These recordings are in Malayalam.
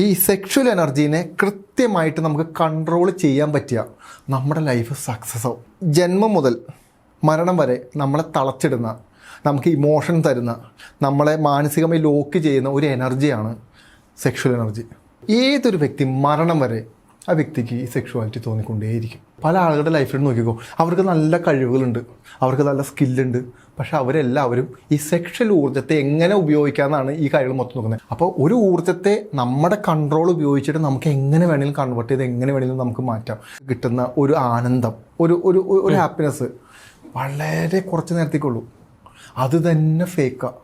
ഈ സെക്ഷൽ എനർജീനെ കൃത്യമായിട്ട് നമുക്ക് കൺട്രോൾ ചെയ്യാൻ പറ്റിയ നമ്മുടെ ലൈഫ് സക്സസ് ആവും. ജന്മം മുതൽ മരണം വരെ നമ്മളെ തളച്ചിടുന്ന നമുക്ക് ഇമോഷൻ തരുന്ന നമ്മളെ മാനസികമായി ലോക്ക് ചെയ്യുന്ന ഒരു എനർജിയാണ് സെക്ഷൽ എനർജി ഏതൊരു വ്യക്തി മരണം വരെ ആ വ്യക്തിക്ക് ഈ സെക്ഷുവാലിറ്റി തോന്നിക്കൊണ്ടേയിരിക്കും. പല ആളുകളുടെ ലൈഫിൽ നോക്കിക്കോ അവർക്ക് നല്ല കഴിവുകളുണ്ട് അവർക്ക് നല്ല സ്കില്ലുണ്ട് പക്ഷെ അവരെല്ലാവരും ഈ സെക്ഷൽ ഊർജത്തെ എങ്ങനെ ഉപയോഗിക്കാമെന്നാണ് ഈ കാര്യങ്ങൾ മൊത്തം നോക്കുന്നത്. അപ്പോൾ ഒരു ഊർജത്തെ നമ്മുടെ കൺട്രോൾ ഉപയോഗിച്ചിട്ട് നമുക്ക് എങ്ങനെ വേണമെങ്കിലും കൺവേർട്ട് ചെയ്ത് എങ്ങനെ വേണമെങ്കിലും നമുക്ക് മാറ്റാം. കിട്ടുന്ന ഒരു ആനന്ദം ഒരു ഒരു ഒരു ഹാപ്പിനെസ് വളരെ കുറച്ച് നേരത്തേക്കുള്ളൂ. അത് തന്നെ ഫേക്കാണ്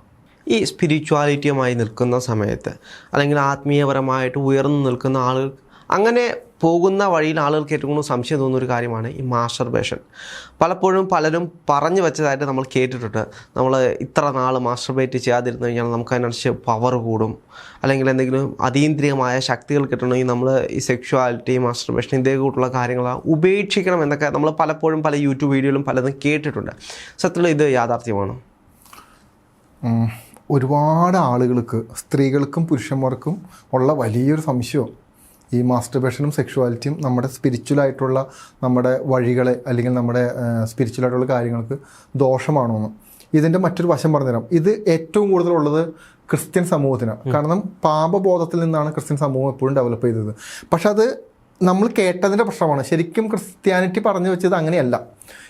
ഈ സ്പിരിച്വാലിറ്റിയുമായി നിൽക്കുന്ന സമയത്ത് അല്ലെങ്കിൽ ആത്മീയപരമായിട്ട് ഉയർന്നു നിൽക്കുന്ന ആളുകൾ അങ്ങനെ പോകുന്ന വഴിയിൽ ആളുകൾക്ക് ഏറ്റവും കൂടുതൽ സംശയം തോന്നുന്ന ഒരു കാര്യമാണ് ഈ മാസ്റ്റർബേഷൻ പലപ്പോഴും പലരും പറഞ്ഞു വെച്ചതായിട്ട് നമ്മൾ കേട്ടിട്ടുണ്ട്. നമ്മൾ ഇത്ര നാൾ മാസ്റ്റർബേറ്റ് ചെയ്യാതിരുന്നു കഴിഞ്ഞാൽ നമുക്ക് അതിനനുസരിച്ച് പവർ കൂടും. അല്ലെങ്കിൽ എന്തെങ്കിലും അതീന്ദ്രിയമായ ശക്തികൾ കിട്ടണമെങ്കിൽ നമ്മൾ ഈ സെക്ഷുവാലിറ്റി മാസ്റ്റർബേഷൻ ഇതേ കൂട്ടുള്ള കാര്യങ്ങൾ ഉപേക്ഷിക്കണം എന്നൊക്കെ നമ്മൾ പലപ്പോഴും പല യൂട്യൂബ് വീഡിയോയിലും പലതും കേട്ടിട്ടുണ്ട്. സത്യത്തിൽ ഇത് യാഥാർത്ഥ്യമാണ്? ഒരുപാട് ആളുകൾക്ക് സ്ത്രീകൾക്കും പുരുഷന്മാർക്കും ഉള്ള വലിയൊരു സംശയം ഈ മാസ്റ്റർബേഷനും സെക്ഷുവാലിറ്റിയും നമ്മുടെ സ്പിരിച്വലായിട്ടുള്ള നമ്മുടെ വഴികളെ അല്ലെങ്കിൽ നമ്മുടെ സ്പിരിച്വലായിട്ടുള്ള കാര്യങ്ങൾക്ക് ദോഷമാണോ എന്ന്. ഇതിന്റെ മറ്റൊരു വശം പറഞ്ഞുതരാം. ഇത് ഏറ്റവും കൂടുതലുള്ളത് ക്രിസ്ത്യൻ സമൂഹത്തിനാണ്. കാരണം പാപബോധത്തിൽ നിന്നാണ് ക്രിസ്ത്യൻ സമൂഹം എപ്പോഴും ഡെവലപ്പ് ചെയ്തത്. പക്ഷെ അത് നമ്മൾ കേട്ടതിന്റെ പ്രശ്നമാണ്. ശരിക്കും ക്രിസ്ത്യാനിറ്റി പറഞ്ഞു വെച്ചത് അങ്ങനെയല്ല.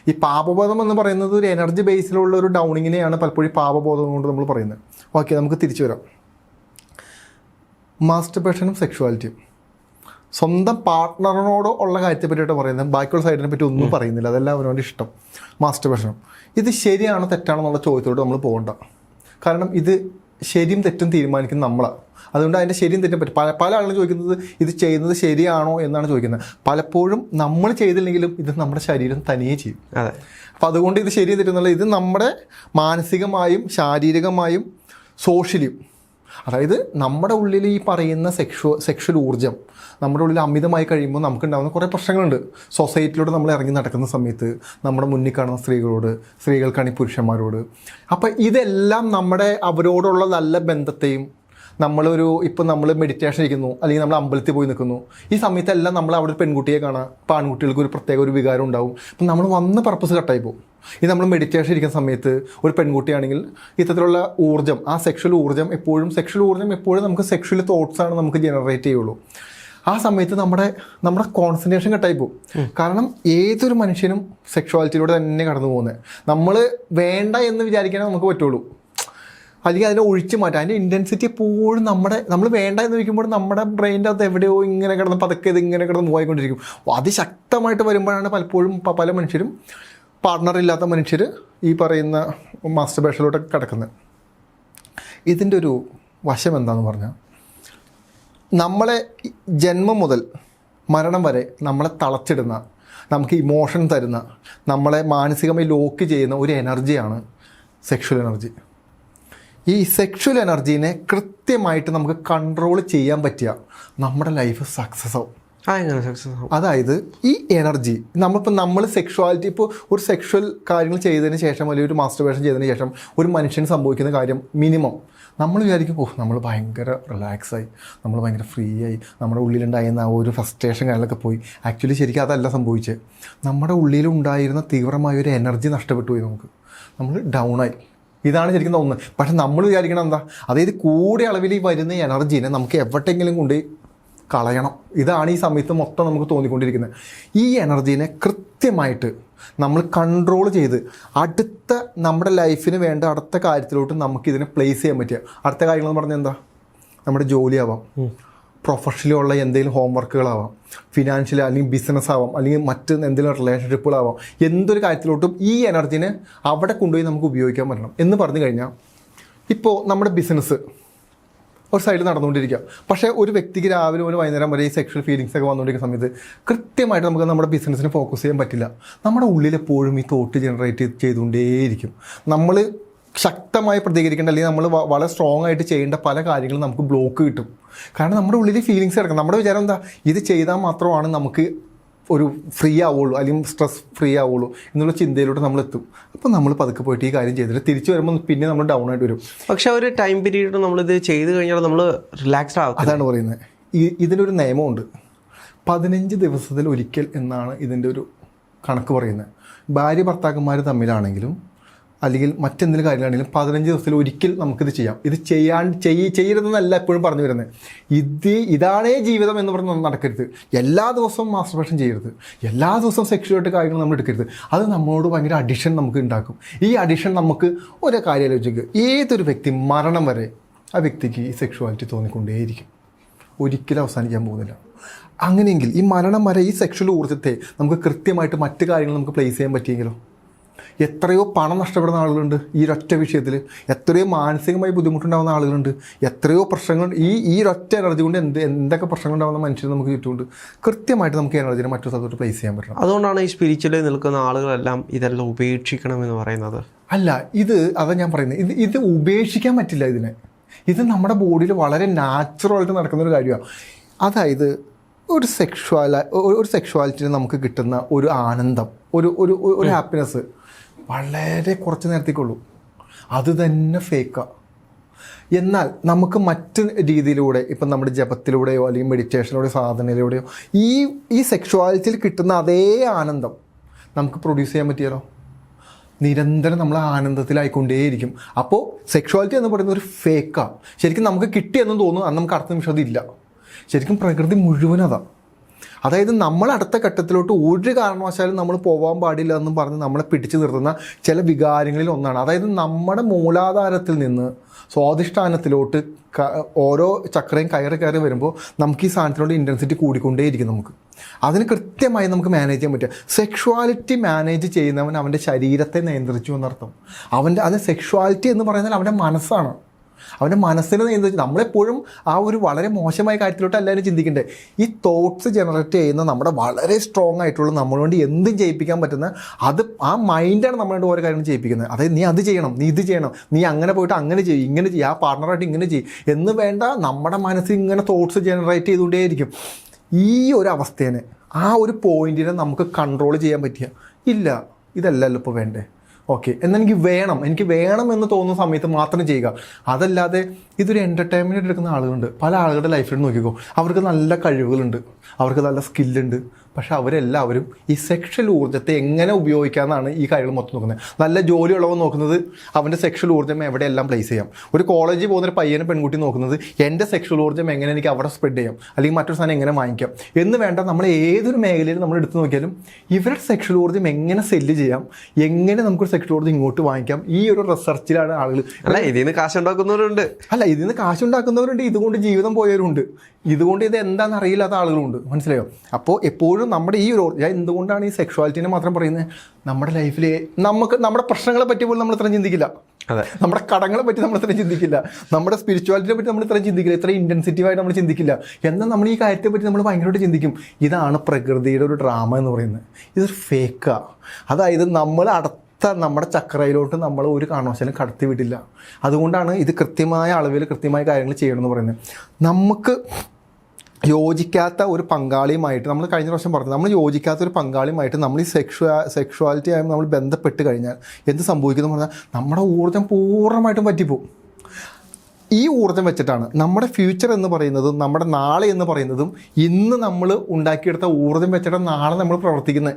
ഈ പാപബോധം എന്ന് പറയുന്നത് ഒരു എനർജി ബേസിലുള്ള ഒരു ഡൗണിങ്ങിനെയാണ് പലപ്പോഴും പാപബോധം കൊണ്ട് നമ്മൾ പറയുന്നത്. ഓക്കെ നമുക്ക് തിരിച്ചു വരാം. മാസ്റ്റർബേഷനും സെക്ഷുവാലിറ്റിയും സ്വന്തം പാർട്ട്ണറിനോട് ഉള്ള കാര്യത്തെ പറ്റിയിട്ട് പറയുന്നത് ബാക്കിയുള്ള സൈഡിനെ പറ്റി ഒന്നും പറയുന്നില്ല. അതെല്ലാം അവനോട് ഇഷ്ടം. മാസ്റ്റർ ഭക്ഷണം ഇത് ശരിയാണോ തെറ്റാണോ എന്നുള്ള ചോദ്യത്തോട് നമ്മൾ പോകണ്ട. കാരണം ഇത് ശരിയും തെറ്റും തീരുമാനിക്കുന്നത് നമ്മളാണ് അതുകൊണ്ട് അതിന്റെ ശരിയും തെറ്റും പറ്റും. പല പല ആളുകളും ചോദിക്കുന്നത് ഇത് ചെയ്യുന്നത് ശരിയാണോ എന്നാണ് ചോദിക്കുന്നത്. പലപ്പോഴും നമ്മൾ ചെയ്തില്ലെങ്കിലും ഇത് നമ്മുടെ ശരീരം തനിയെ ചെയ്യും. അതെ. അപ്പം അതുകൊണ്ട് ഇത് ശരിയും തെറ്റും എന്നുള്ളത് ഇത് നമ്മുടെ മാനസികമായും ശാരീരികമായും സോഷ്യലിയും അതായത് നമ്മുടെ ഉള്ളിൽ ഈ പറയുന്ന സെക്ഷു സെക്ഷൽ ഊർജം നമ്മുടെ ഉള്ളിൽ അമിതമായി കഴിയുമ്പോൾ നമുക്കുണ്ടാകുന്ന കുറേ പ്രശ്നങ്ങളുണ്ട്. സൊസൈറ്റിയിലൂടെ നമ്മൾ ഇറങ്ങി നടക്കുന്ന സമയത്ത് നമ്മുടെ മുന്നിൽ കാണുന്ന സ്ത്രീകളോട് സ്ത്രീകൾക്കാണെങ്കിൽ പുരുഷന്മാരോട്. അപ്പോൾ ഇതെല്ലാം നമ്മുടെ അവരോടുള്ള നല്ല ബന്ധത്തെയും നമ്മളൊരു ഇപ്പം നമ്മൾ മെഡിറ്റേഷൻ ഇരിക്കുന്നു അല്ലെങ്കിൽ നമ്മൾ അമ്പലത്തിൽ പോയി നിൽക്കുന്നു. ഈ സമയത്തെല്ലാം നമ്മൾ അവിടെ പെൺകുട്ടിയെ കാണാം. ഇപ്പോൾ ആൺകുട്ടികൾക്ക് ഒരു പ്രത്യേക ഒരു വികാരം ഉണ്ടാവും. അപ്പം നമ്മൾ വന്ന് പർപ്പസ് കട്ടായി പോകും. ഈ നമ്മൾ മെഡിറ്റേഷൻ ഇരിക്കുന്ന സമയത്ത് ഒരു പെൺകുട്ടിയാണെങ്കിൽ ഇത്തരത്തിലുള്ള ഊർജം ആ സെക്ഷൽ ഊർജം എപ്പോഴും സെക്ഷൽ ഊർജം എപ്പോഴും നമുക്ക് സെക്ഷൽ തോട്ട്സാണ് നമുക്ക് ജനറേറ്റ് ചെയ്യുള്ളൂ. ആ സമയത്ത് നമ്മുടെ നമ്മുടെ കോൺസെൻട്രേഷൻ കട്ടായി പോകും. കാരണം ഏതൊരു മനുഷ്യനും സെക്ഷുവാലിറ്റിയിലൂടെ തന്നെ കടന്നു പോകുന്നത് നമ്മൾ വേണ്ട എന്ന് വിചാരിക്കാനേ നമുക്ക് പറ്റുള്ളൂ. അല്ലെങ്കിൽ അതിനെ ഒഴിച്ചു മാറ്റാം. അതിന്റെ ഇന്റൻസിറ്റി എപ്പോഴും നമ്മുടെ നമ്മൾ വേണ്ട എന്ന് വയ്ക്കുമ്പോൾ നമ്മുടെ ബ്രെയിന്റെ അത് എവിടെയോ ഇങ്ങനെ കിടന്ന് പതുക്കെ ഇത് ഇങ്ങനെ കിടന്ന് പോയിക്കൊണ്ടിരിക്കും അത് അതിശക്തമായിട്ട് വരുമ്പോഴാണ് പലപ്പോഴും പല മനുഷ്യരും പാർട്ട്ണർ ഇല്ലാത്ത മനുഷ്യർ ഈ പറയുന്ന മാസ്റ്റർബേഷനിലോട്ട് കിടക്കുന്നത് ഇതിന്റെ ഒരു വശം എന്താണെന്ന് പറഞ്ഞാൽ നമ്മളെ ജന്മം മുതൽ മരണം വരെ നമ്മളെ തളച്ചിടുന്ന നമുക്ക് ഇമോഷൻ തരുന്ന നമ്മളെ മാനസികമായി ലോക്ക് ചെയ്യുന്ന ഒരു എനർജിയാണ് സെക്ഷൽ എനർജി ഈ സെക്ഷൽ എനർജീനെ കൃത്യമായിട്ട് നമുക്ക് കൺട്രോൾ ചെയ്യാൻ പറ്റിയ നമ്മുടെ ലൈഫ് സക്സസ് ആവും. അതായത് ഈ എനർജി നമ്മളിപ്പോൾ നമ്മൾ സെക്ഷുവാലിറ്റി ഇപ്പോൾ ഒരു സെക്ഷൽ കാര്യങ്ങൾ ചെയ്തതിന് ശേഷം അല്ലെങ്കിൽ ഒരു മാസ്റ്റർബേഷൻ ചെയ്തതിന് ശേഷം ഒരു മനുഷ്യന് സംഭവിക്കുന്ന കാര്യം മിനിമം നമ്മൾ വിചാരിക്കും ഓഹ് നമ്മൾ ഭയങ്കര റിലാക്സായി നമ്മൾ ഭയങ്കര ഫ്രീ ആയി നമ്മുടെ ഉള്ളിലുണ്ടായിരുന്ന ആ ഒരു ഫ്രസ്ട്രേഷൻ കാര്യങ്ങളൊക്കെ പോയി. ആക്ച്വലി ശരിക്കും അതല്ല സംഭവിച്ചത് നമ്മുടെ ഉള്ളിലുണ്ടായിരുന്ന തീവ്രമായ ഒരു എനർജി നഷ്ടപ്പെട്ടു പോയി നമുക്ക്. നമ്മൾ ഡൗൺ ആയി. ഇതാണ് ശരിക്കും തോന്നുന്നത്. പക്ഷെ നമ്മൾ വിചാരിക്കണം എന്താ? അതായത് കൂടിയ അളവിൽ ഈ വരുന്ന എനർജീനെ നമുക്ക് എവിടെയെങ്കിലും കൊണ്ട് കളയണം. ഇതാണ് ഈ സമയത്ത് മൊത്തം നമുക്ക് തോന്നിക്കൊണ്ടിരിക്കുന്നത്. ഈ എനർജീനെ കൃത്യമായിട്ട് നമ്മൾ കൺട്രോൾ ചെയ്ത് അടുത്ത നമ്മുടെ ലൈഫിന് വേണ്ട അടുത്ത കാര്യത്തിലോട്ട് നമുക്ക് ഇതിനെ പ്ലേസ് ചെയ്യാൻ പറ്റുക. അടുത്ത കാര്യങ്ങൾ എന്ന് പറഞ്ഞാൽ എന്താ? നമ്മുടെ ജോലിയാവാം. പ്രൊഫഷനിലുള്ള എന്തെങ്കിലും ഹോംവർക്കുകളാവാം ഫിനാൻഷ്യൽ അല്ലെങ്കിൽ ബിസിനസ് ആവാം. അല്ലെങ്കിൽ മറ്റ് എന്തെങ്കിലും റിലേഷൻഷിപ്പുകളാവാം എന്തൊരു കാര്യത്തിലോട്ടും ഈ എനർജിനെ അവിടെ കൊണ്ടുപോയി നമുക്ക് ഉപയോഗിക്കാൻ പറ്റണം. എന്ന് പറഞ്ഞു കഴിഞ്ഞാൽ ഇപ്പോൾ നമ്മുടെ ബിസിനസ് ഒരു സൈഡിൽ നടന്നുകൊണ്ടിരിക്കുക. പക്ഷേ ഒരു വ്യക്തിക്ക് രാവിലെ ഒരു വൈകുന്നേരം വരെ ഈ സെക്ഷൽ ഫീലിങ്സ് ഒക്കെ വന്നുകൊണ്ടിരിക്കുന്ന സമയത്ത് കൃത്യമായിട്ട് നമുക്ക് നമ്മുടെ ബിസിനസ്സിന് ഫോക്കസ് ചെയ്യാൻ പറ്റില്ല. നമ്മുടെ ഉള്ളിൽ എപ്പോഴും ഈ തോട്ട് ജനറേറ്റ് ചെയ്തുകൊണ്ടേയിരിക്കും. നമ്മൾ ശക്തമായി പ്രതികരിക്കേണ്ട അല്ലെങ്കിൽ നമ്മൾ വളരെ സ്ട്രോങ് ആയിട്ട് ചെയ്യേണ്ട പല കാര്യങ്ങളും നമുക്ക് ബ്ലോക്ക് കിട്ടും. കാരണം നമ്മുടെ ഉള്ളിൽ ഫീലിങ്സ് കിടക്കും. നമ്മുടെ വിചാരം എന്താ? ഇത് ചെയ്താൽ മാത്രമാണ് നമുക്ക് ഒരു ഫ്രീ ആവുള്ളൂ അല്ലെങ്കിൽ സ്ട്രെസ് ഫ്രീ ആവുള്ളൂ എന്നുള്ള ചിന്തയിലൂടെ നമ്മൾ എത്തും അപ്പോൾ നമ്മൾ പതുക്കെ പോയിട്ട് ഈ കാര്യം ചെയ്തിട്ട് തിരിച്ചു വരുമ്പോൾ പിന്നെ നമ്മൾ ഡൗൺ ആയിട്ട് വരും. പക്ഷെ ഒരു ടൈം പീരീഡ് നമ്മളിത് ചെയ്ത് കഴിഞ്ഞാൽ നമ്മൾ റിലാക്സ്ഡ് ആവും അതാണ് പറയുന്നത്. ഈ- ഇതിനൊരു നിയമമുണ്ട്. പതിനഞ്ച് ദിവസത്തിൽ ഒരിക്കൽ എന്നാണ് ഇതിന്റെ ഒരു കണക്ക് പറയുന്നത്. ഭാര്യ ഭർത്താക്കന്മാർ തമ്മിലാണെങ്കിലും അല്ലെങ്കിൽ മറ്റെന്തെങ്കിലും കാര്യങ്ങളാണെങ്കിലും പതിനഞ്ച് ദിവസത്തിൽ ഒരിക്കൽ നമുക്കിത് ചെയ്യാം. ഇത് ചെയ്യാൻ ചെയ്യ ചെയ്യരുതെന്നല്ല എപ്പോഴും പറഞ്ഞു വരുന്നത്. ഇത് ഇതാണേ ജീവിതം എന്ന് പറഞ്ഞ് നടക്കരുത്. എല്ലാ ദിവസവും മാസ്റ്റർബേഷൻ ചെയ്യരുത്. എല്ലാ ദിവസവും സെക്ഷുവായിട്ട് കാര്യങ്ങൾ നമ്മൾ എടുക്കരുത്. അത് നമ്മളോട് ഭയങ്കര അഡിഷൻ നമുക്ക് ഉണ്ടാക്കും. ഈ അഡിഷൻ നമുക്ക് ഒരേ കാര്യം ആലോചിക്കുക ഏതൊരു വ്യക്തി മരണം വരെ ആ വ്യക്തിക്ക് ഈ സെക്ഷുവാലിറ്റി തോന്നിക്കൊണ്ടേയിരിക്കും. ഒരിക്കലും അവസാനിക്കാൻ പോകുന്നില്ല. അങ്ങനെയെങ്കിൽ ഈ മരണം വരെ ഈ സെക്ഷൽ ഊർജത്തെ നമുക്ക് കൃത്യമായിട്ട് മറ്റു കാര്യങ്ങൾ നമുക്ക് പ്ലേസ് ചെയ്യാൻ പറ്റിയെങ്കിലോ? എത്രയോ പണം നഷ്ടപ്പെടുന്ന ആളുകളുണ്ട് ഈ ഒരൊറ്റ വിഷയത്തിൽ എത്രയോ മാനസികമായി ബുദ്ധിമുട്ടുണ്ടാകുന്ന ആളുകളുണ്ട്. എത്രയോ പ്രശ്നങ്ങൾ ഈ ഈ ഒരൊറ്റ എനർജി കൊണ്ട് എന്ത് എന്തൊക്കെ പ്രശ്നങ്ങൾ ഉണ്ടാകുന്ന മനുഷ്യർ നമുക്ക് ചുറ്റുമുണ്ട്. കൃത്യമായിട്ട് നമുക്ക് എനർജിനെ മറ്റൊരു സ്ഥലത്തോട്ട് പ്ലേസ് ചെയ്യാൻ പറ്റണം. അതുകൊണ്ടാണ് ഈ സ്പിരിച്വലിൽ നിൽക്കുന്ന ആളുകളെല്ലാം ഇതെല്ലാം ഉപേക്ഷിക്കണമെന്ന് പറയുന്നത്. അല്ല ഇത് അതാ ഞാൻ പറയുന്നത് ഇത് ഇത് ഉപേക്ഷിക്കാൻ പറ്റില്ല ഇതിനെ. ഇത് നമ്മുടെ ബോഡിയിൽ വളരെ നാച്ചുറലായിട്ട് നടക്കുന്ന ഒരു കാര്യമാണ് അതായത് ഒരു സെക്ഷുവൽ ഒരു സെക്ഷുവാലിറ്റിന് നമുക്ക് കിട്ടുന്ന ഒരു ആനന്ദം ഒരു ഒരു ഒരു ഹാപ്പിനെസ് വളരെ കുറച്ച് നേരത്തേക്കുള്ളൂ. അത് തന്നെ ഫേക്കാണ് എന്നാൽ നമുക്ക് മറ്റ് രീതിയിലൂടെ ഇപ്പം നമ്മുടെ ജപത്തിലൂടെയോ അല്ലെങ്കിൽ മെഡിറ്റേഷനിലൂടെയോ സാധനയിലൂടെയോ ഈ ഈ സെക്ഷുവാലിറ്റിയിൽ കിട്ടുന്ന അതേ ആനന്ദം നമുക്ക് പ്രൊഡ്യൂസ് ചെയ്യാൻ പറ്റിയാലോ നിരന്തരം നമ്മൾ ആനന്ദത്തിലായിക്കൊണ്ടേയിരിക്കും. അപ്പോൾ സെക്ഷുവാലിറ്റി എന്ന് പറയുന്നത് ഒരു ഫേക്കാണ് ശരിക്കും നമുക്ക് കിട്ടിയെന്ന് തോന്നുന്നു അന്ന് നമുക്ക് അടുത്ത നിമിഷം അതില്ല. ശരിക്കും പ്രകൃതി മുഴുവൻ അതാണ് അതായത് നമ്മൾ അടുത്ത ഘട്ടത്തിലോട്ട് ഒരു കാരണവശാലും നമ്മൾ പോകാൻ പാടില്ല എന്ന് പറഞ്ഞ് നമ്മളെ പിടിച്ചു നിർത്തുന്ന ചില വികാരങ്ങളിൽ ഒന്നാണ്. അതായത് നമ്മുടെ മൂലാധാരത്തിൽ നിന്ന് സ്വാധിഷ്ഠാനത്തിലോട്ട് ഓരോ ചക്രയും കയറി കയറി വരുമ്പോൾ നമുക്ക് ഈ സാധനത്തിനോട് ഇന്റൻസിറ്റി കൂടിക്കൊണ്ടേയിരിക്കും നമുക്ക്. അതിന് കൃത്യമായി നമുക്ക് മാനേജ് ചെയ്യാൻ പറ്റുക. സെക്ഷുവാലിറ്റി മാനേജ് ചെയ്യുന്നവൻ അവന്റെ ശരീരത്തെ നിയന്ത്രിച്ചു എന്നർത്ഥം. അവന്റെ അത് സെക്ഷുവാലിറ്റി എന്ന് പറയുന്നത് അവന്റെ മനസ്സാണ്. അവന്റെ മനസ്സിനെ നിയന്ത്രിച്ച് നമ്മളെപ്പോഴും ആ ഒരു വളരെ മോശമായ കാര്യത്തിലോട്ട് എല്ലാവരും ചിന്തിക്കേണ്ടത് ഈ തോട്ട്സ് ജനറേറ്റ് ചെയ്യുന്ന നമ്മുടെ വളരെ സ്ട്രോങ് ആയിട്ടുള്ള നമ്മളുകൊണ്ട് എന്തും ചെയ്യിപ്പിക്കാൻ പറ്റുന്ന അത് ആ മൈൻഡാണ് നമ്മളോട് ഓരോ കാര്യങ്ങൾ ചെയ്യിപ്പിക്കുന്നത്. അതായത് നീ അത് ചെയ്യണം നീ ഇത് ചെയ്യണം നീ അങ്ങനെ പോയിട്ട് അങ്ങനെ ചെയ്യും ഇങ്ങനെ ചെയ്യും ആ പാർട്ണറായിട്ട് ഇങ്ങനെ ചെയ്യും എന്ന് വേണ്ട നമ്മുടെ മനസ്സിൽ ഇങ്ങനെ തോട്ട്സ് ജനറേറ്റ് ചെയ്തുകൊണ്ടേയിരിക്കും. ഈ ഒരു അവസ്ഥേനെ ആ ഒരു പോയിന്റിനെ നമുക്ക് കൺട്രോൾ ചെയ്യാൻ പറ്റിയ ഇല്ല. ഇതല്ലല്ലോ ഇപ്പോൾ വേണ്ടേ? ഓക്കെ എന്നാൽ എനിക്ക് വേണം. എനിക്ക് വേണം എന്ന് തോന്നുന്ന സമയത്ത് മാത്രം ചെയ്യുക. അതല്ലാതെ ഇതൊരു എന്റർടൈൻമെന്റ് എടുക്കുന്ന ആളുകളുണ്ട്. പല ആളുകളുടെ ലൈഫിൽ നോക്കിക്കോ. അവർക്ക് നല്ല കഴിവുകളുണ്ട്. അവർക്ക് നല്ല സ്കില്ലുണ്ട് പക്ഷെ അവരെല്ലാവരും ഈ സെക്ഷൽ ഊർജത്തെ എങ്ങനെ ഉപയോഗിക്കാമെന്നാണ് ഈ കാര്യങ്ങൾ മൊത്തം നോക്കുന്നത്. നല്ല ജോലിയുള്ളവൻ നോക്കുന്നത് അവന്റെ സെക്ഷൽ ഊർജം എവിടെയെല്ലാം പ്ലേസ് ചെയ്യാം. ഒരു കോളേജിൽ പോകുന്ന ഒരു പയ്യനെ പെൺകുട്ടി നോക്കുന്നത് എന്റെ സെക്ഷൽ ഊർജം എങ്ങനെ എനിക്ക് അവിടെ സ്പ്രെഡ് ചെയ്യാം? അല്ലെങ്കിൽ മറ്റൊരു സാധനം എങ്ങനെ വാങ്ങിക്കാം? എന്ന് വേണ്ട നമ്മൾ ഏതൊരു മേഖലയിൽ നമ്മൾ എടുത്തു നോക്കിയാലും ഇവരുടെ സെക്ഷൽ ഊർജം എങ്ങനെ സെല്ല് ചെയ്യാം? എങ്ങനെ നമുക്കൊരു സെക്ഷൽ ഊർജം ഇങ്ങോട്ട് വാങ്ങിക്കാം? ഈ ഒരു റിസർച്ചിലാണ് ആളുകൾ അല്ല ഇതിൽ നിന്ന് കാശുണ്ടാക്കുന്നവരുണ്ട്. അല്ല ഇതിൽ നിന്ന് കാശുണ്ടാക്കുന്നവരുണ്ട് ഇതുകൊണ്ട് ജീവിതം പോയവരുണ്ട്. ഇതുകൊണ്ട് ഇത് എന്താണെന്ന് അറിയില്ലാത്ത ആളുകളുണ്ട്. മനസ്സിലായോ? അപ്പോൾ എപ്പോഴും നമ്മുടെ ഈ ഒരു ഞാൻ എന്തുകൊണ്ടാണ് ഈ സെക്ഷുവാലിറ്റിനെ മാത്രം പറയുന്നത്? നമ്മുടെ ലൈഫിൽ നമുക്ക് നമ്മുടെ പ്രശ്നങ്ങളെ പറ്റി പോലും നമ്മൾ ഇത്രയും ചിന്തിക്കില്ല. അതെ. നമ്മുടെ കടങ്ങളെ പറ്റി നമ്മൾ ഇത്രയും ചിന്തിക്കില്ല. നമ്മുടെ സ്പിരിച്വാലിറ്റിയെ പറ്റി നമ്മൾ ഇത്രയും ചിന്തിക്കില്ല. ഇത്രയും ഇന്റൻസിറ്റീവായിട്ട് നമ്മൾ ചിന്തിക്കില്ല. എന്നാൽ നമ്മൾ ഈ കാര്യത്തെ പറ്റി നമ്മൾ ഭയങ്കരമായിട്ട് ചിന്തിക്കും. ഇതാണ് പ്രകൃതിയുടെ ഒരു ഡ്രാമ എന്ന് പറയുന്നത്. ഇതൊരു ഫേക്കാണ് അതായത് നമ്മൾ അടുത്ത നമ്മുടെ ചക്രയിലോട്ട് നമ്മൾ ഒരു കാരണവശാലും കടത്തി വിടില്ല അതുകൊണ്ടാണ് ഇത് കൃത്യമായ അളവിൽ കൃത്യമായ കാര്യങ്ങൾ ചെയ്യണമെന്ന് പറയുന്നത്. നമുക്ക് യോജിക്കാത്ത ഒരു പങ്കാളിയുമായിട്ട് നമ്മൾ കഴിഞ്ഞ പ്രാവശ്യം പറഞ്ഞു നമ്മൾ യോജിക്കാത്ത ഒരു പങ്കാളിയുമായിട്ട് നമ്മൾ ഈ സെക്ഷുവാ സെക്ഷുവാലിറ്റി ആയി നമ്മൾ ബന്ധപ്പെട്ട് കഴിഞ്ഞാൽ എന്ത് സംഭവിക്കുന്നു പറഞ്ഞാൽ നമ്മുടെ ഊർജം പൂർണമായിട്ടും പറ്റിപ്പോവും ഈ ഊർജം വെച്ചിട്ടാണ് നമ്മുടെ ഫ്യൂച്ചർ എന്ന് പറയുന്നതും നമ്മുടെ നാളെ എന്ന് പറയുന്നതും ഇന്ന് നമ്മൾ ഉണ്ടാക്കിയെടുത്ത ഊർജം വെച്ചിട്ടാണ് നാളെ നമ്മൾ പ്രവർത്തിക്കുന്നത്.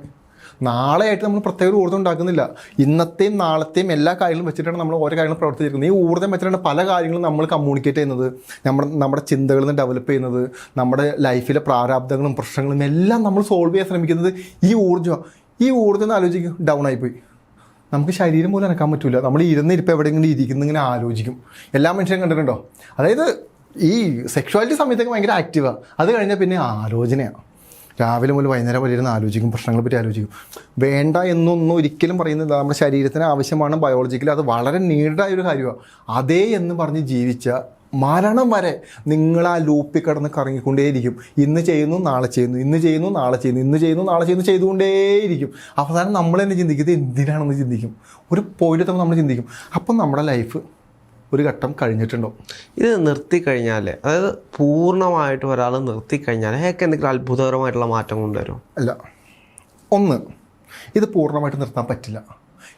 നാളെയായിട്ട് നമ്മൾ പ്രത്യേക ഒരു ഊർജം ഉണ്ടാക്കുന്നില്ല. ഇന്നത്തെയും നാളത്തെയും എല്ലാ കാര്യങ്ങളും വെച്ചിട്ടാണ് നമ്മൾ ഓരോ കാര്യങ്ങളും പ്രവർത്തിച്ചിരിക്കുന്നത്. ഈ ഊർജം വെച്ചിട്ടാണ് പല കാര്യങ്ങളും നമ്മൾ കമ്മ്യൂണിക്കേറ്റ് ചെയ്യുന്നത്. നമ്മുടെ നമ്മുടെ ചിന്തകളിൽ നിന്ന് ഡെവലപ്പ് ചെയ്യുന്നത് നമ്മുടെ ലൈഫിലെ പ്രാരാബ്ദങ്ങളും പ്രശ്നങ്ങളും എല്ലാം നമ്മൾ സോൾവ് ചെയ്യാൻ ശ്രമിക്കുന്നത് ഈ ഊർജം. ഈ ഊർജം ആലോചിക്കും ഡൗൺ ആയിപ്പോയി. നമുക്ക് ശരീരം പോലും അനക്കാൻ പറ്റില്ല നമ്മൾ ഇരുന്നിരിപ്പോൾ എവിടെയെങ്കിലും ഇരിക്കുന്ന ഇങ്ങനെ ആലോചിക്കും. എല്ലാ മനുഷ്യരും കണ്ടിട്ടുണ്ടോ? അതായത് ഈ സെക്ഷുവാലിറ്റി സമയത്തൊക്കെ ഭയങ്കര ആക്റ്റീവാണ് അത് കഴിഞ്ഞാൽ പിന്നെ ആലോചനയാണ് രാവിലെ മുതൽ വൈകുന്നേരം വരെ ഇരുന്ന് ആലോചിക്കും പ്രശ്നങ്ങളെ പറ്റി ആലോചിക്കും. വേണ്ട എന്നൊന്നും ഒരിക്കലും പറയുന്നില്ല. നമ്മുടെ ശരീരത്തിന് ആവശ്യമാണ് ബയോളജിക്കലി അത് വളരെ നീണ്ടായ ഒരു കാര്യമാണ്. അതേ എന്ന് പറഞ്ഞ് ജീവിച്ച മരണം വരെ നിങ്ങൾ ആ ലൂപ്പിൽ കിടന്ന് കറങ്ങിക്കൊണ്ടേയിരിക്കും. ഇന്ന് ചെയ്യുന്നു നാളെ ചെയ്യുന്നു. ഇന്ന് ചെയ്യുന്നു നാളെ ചെയ്യുന്നു. ഇന്ന് ചെയ്യുന്നു നാളെ ചെയ്യുന്നു ചെയ്തുകൊണ്ടേയിരിക്കും. അവസാനം നമ്മൾ തന്നെ ചിന്തിക്കും ഇത് എന്തിനാണെന്ന് ചിന്തിക്കും. ഒരു പോയിന്റ് നമ്മൾ ചിന്തിക്കും. അപ്പം നമ്മുടെ ലൈഫ് ഒരു ഘട്ടം കഴിഞ്ഞിട്ടുണ്ടോ? ഇത് നിർത്തി നിർത്തിക്കഴിഞ്ഞാൽ അതായത് പൂർണമായിട്ട് ഒരാൾ നിർത്തിക്കഴിഞ്ഞാൽ അയാൾക്ക് എന്തെങ്കിലും അത്ഭുതകരമായിട്ടുള്ള മാറ്റം കൊണ്ടുവരും അല്ല. ഒന്ന് ഇത് പൂർണമായിട്ട് നിർത്താൻ പറ്റില്ല.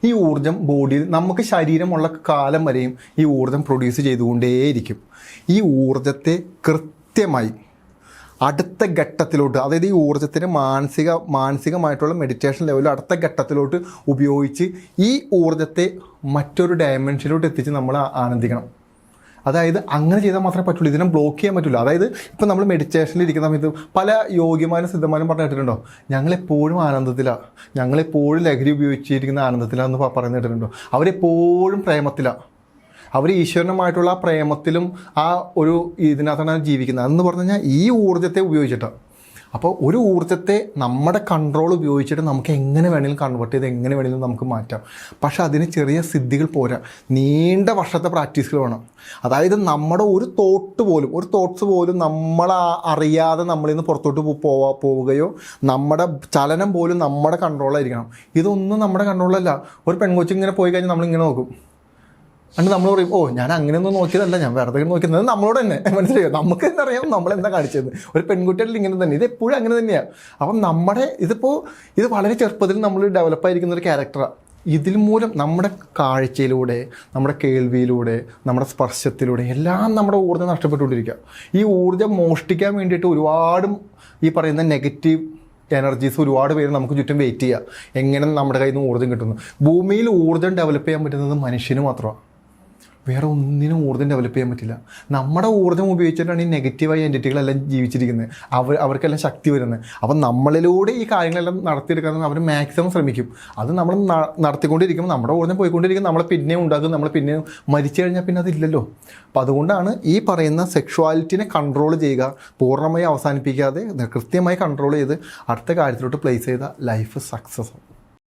ഈ ഊർജം ബോഡിയിൽ നമുക്ക് ശരീരമുള്ള കാലം വരെയും ഈ ഊർജം പ്രൊഡ്യൂസ് ചെയ്തുകൊണ്ടേയിരിക്കും. ഈ ഊർജത്തെ കൃത്യമായി അടുത്ത ഘട്ടത്തിലോട്ട് അതായത് ഈ ഊർജത്തിന് മാനസിക മാനസികമായിട്ടുള്ള മെഡിറ്റേഷൻ ലെവലിൽ അടുത്ത ഘട്ടത്തിലോട്ട് ഉപയോഗിച്ച് ഈ ഊർജത്തെ മറ്റൊരു ഡയമെൻഷനിലോട്ട് എത്തിച്ച് നമ്മൾ ആനന്ദിക്കണം. അതായത് അങ്ങനെ ചെയ്താൽ മാത്രമേ പറ്റുള്ളൂ. ഇതിനെ ബ്ലോക്ക് ചെയ്യാൻ പറ്റില്ല അതായത് ഇപ്പം നമ്മൾ മെഡിറ്റേഷനിൽ ഇരിക്കുന്ന സമയത്ത് പല യോഗ്യമാരും സിദ്ധമാരും പറഞ്ഞു കേട്ടിട്ടുണ്ടോ? ഞങ്ങളെപ്പോഴും ആനന്ദത്തിലാണ് ഞങ്ങളെപ്പോഴും ലഹരി ഉപയോഗിച്ചിരിക്കുന്ന ആനന്ദത്തിലാണെന്ന് പ- പറയുന്നത് കേട്ടിട്ടുണ്ടോ? അവരെപ്പോഴും പ്രേമത്തിലാണ് അവർ ഈശ്വരനുമായിട്ടുള്ള പ്രേമത്തിലും ആ ഒരു ഇതിനകത്താണ് ജീവിക്കുന്നത്. അതെന്ന് പറഞ്ഞു കഴിഞ്ഞാൽ ഈ ഊർജത്തെ ഉപയോഗിച്ചിട്ട്. അപ്പോൾ ഒരു ഊർജത്തെ നമ്മുടെ കൺട്രോൾ ഉപയോഗിച്ചിട്ട് നമുക്ക് എങ്ങനെ വേണമെങ്കിലും കൺവേർട്ട് ചെയ്ത് എങ്ങനെ വേണമെങ്കിലും നമുക്ക് മാറ്റാം. പക്ഷേ അതിന് ചെറിയ സിദ്ധികൾ പോരാ. നീണ്ട വർഷത്തെ പ്രാക്ടീസുകൾ വേണം. അതായത് നമ്മുടെ ഒരു തോട്ട് പോലും ഒരു തോട്ട്സ് പോലും നമ്മൾ അറിയാതെ നമ്മളിൽ നിന്ന് പുറത്തോട്ട് പോവാ പോവുകയോ നമ്മുടെ ചലനം പോലും നമ്മുടെ കൺട്രോളായിരിക്കണം ഇതൊന്നും നമ്മുടെ കൺട്രോളല്ല ഒരു പെൺകൊച്ചിങ്ങനെ പോയി കഴിഞ്ഞാൽ നമ്മളിങ്ങനെ നോക്കും. എന്നിട്ട് നമ്മൾ പറയും ഓ ഞാൻ അങ്ങനെയൊന്നും നോക്കിയതല്ല ഞാൻ വെറുതെ നോക്കുന്നത് നമ്മളോട് തന്നെ. മനസ്സിലായോ? നമുക്ക് എന്തറിയാം നമ്മൾ എന്താ കാണിച്ചത്. ഒരു പെൺകുട്ടികളിൽ ഇങ്ങനെ തന്നെ. ഇത് എപ്പോഴും അങ്ങനെ തന്നെയാണ് അപ്പം നമ്മുടെ ഇതിപ്പോൾ ഇത് വളരെ ചെറുപ്പത്തിൽ നമ്മൾ ഡെവലപ്പ് ആയിരിക്കുന്ന ഒരു ക്യാരക്ടറാണ് ഇതിൽ മൂലം നമ്മുടെ കാഴ്ചയിലൂടെ നമ്മുടെ കേൾവിയിലൂടെ നമ്മുടെ സ്പർശത്തിലൂടെ എല്ലാം നമ്മുടെ ഊർജം നഷ്ടപ്പെട്ടുകൊണ്ടിരിക്കുക. ഈ ഊർജം മോഷ്ടിക്കാൻ വേണ്ടിയിട്ട് ഒരുപാട് ഈ പറയുന്ന നെഗറ്റീവ് എനർജീസ് ഒരുപാട് പേര് നമുക്ക് ചുറ്റും വെയിറ്റ് ചെയ്യുക എങ്ങനെ നമ്മുടെ കയ്യിൽ നിന്ന് ഊർജം കിട്ടുന്നു? ഭൂമിയിൽ ഊർജം ഡെവലപ്പ് ചെയ്യാൻ പറ്റുന്നത് മനുഷ്യന് മാത്രമാണ് വേറെ ഒന്നിനും ഊർജം ഡെവലപ്പ് ചെയ്യാൻ പറ്റില്ല. നമ്മുടെ ഊർജം ഉപയോഗിച്ചിട്ടാണ് ഈ നെഗറ്റീവായ എന്റിറ്റികളെല്ലാം ജീവിച്ചിരിക്കുന്നത്. അവർ അവർക്കെല്ലാം ശക്തി വരുന്നത്. അപ്പം നമ്മളിലൂടെ ഈ കാര്യങ്ങളെല്ലാം നടത്തിയെടുക്കാൻ അവർ മാക്സിമം ശ്രമിക്കും. അത് നമ്മൾ നടത്തിക്കൊണ്ടിരിക്കുമ്പോൾ നമ്മുടെ ഊർജം പോയിക്കൊണ്ടിരിക്കും നമ്മളെ പിന്നെയും ഉണ്ടാക്കും നമ്മൾ പിന്നെയും മരിച്ചു കഴിഞ്ഞാൽ പിന്നെ അതില്ലല്ലോ. അപ്പം അതുകൊണ്ടാണ് ഈ പറയുന്ന സെക്ഷുവാലിറ്റിനെ കൺട്രോൾ ചെയ്യുക പൂർണമായി അവസാനിപ്പിക്കാതെ കൃത്യമായി കൺട്രോൾ ചെയ്ത് അടുത്ത കാര്യത്തിലോട്ട് പ്ലേസ് ചെയ്ത ലൈഫ് സക്സസ്